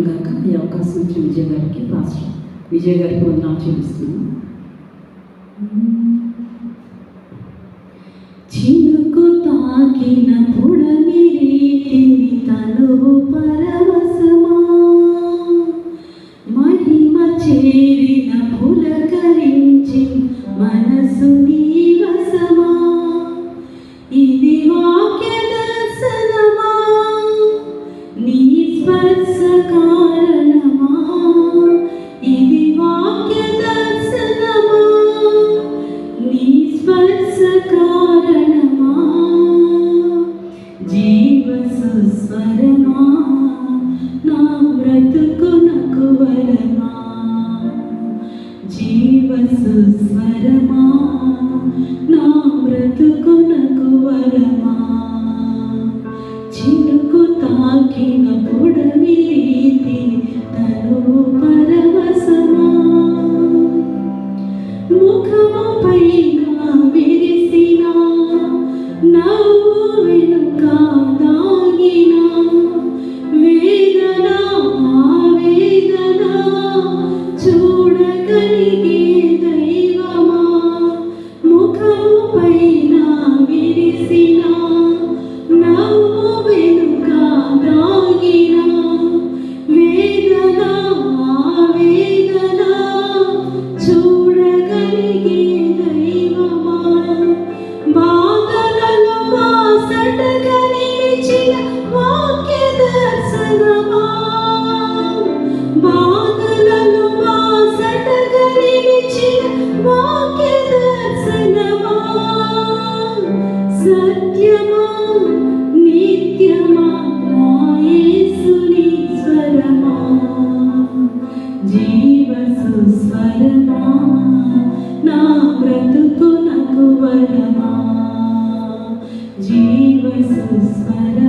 గాక ఈ అవకాశం ఇచ్చిన విజయ్ గారికి రాష్ట్ర విజయ్ గారికి వందనాలు చూపిస్తున్నాను చినుకు తాకిన పొడని రీతిని తలువు మహిమ చేరిన పులకరించి మనసుని परमा जीवसस्मर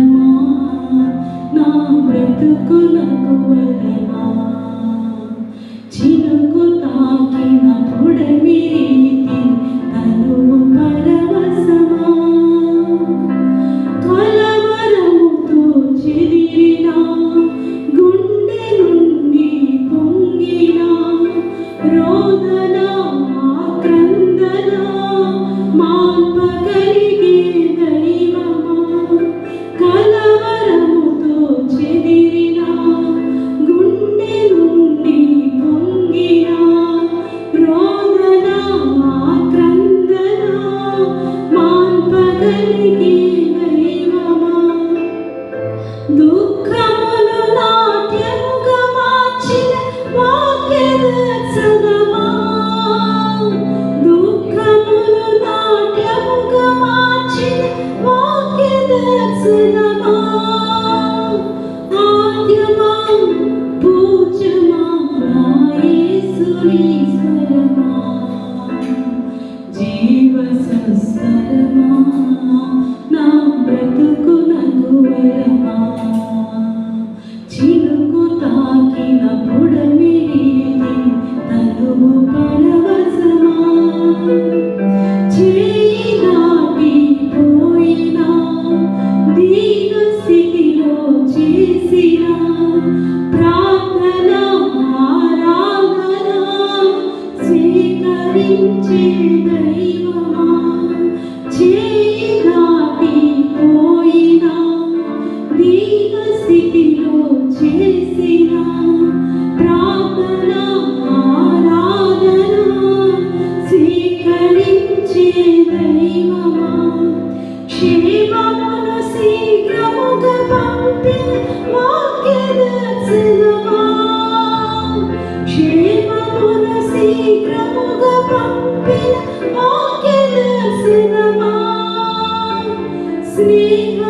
deep. Sí. Christmas.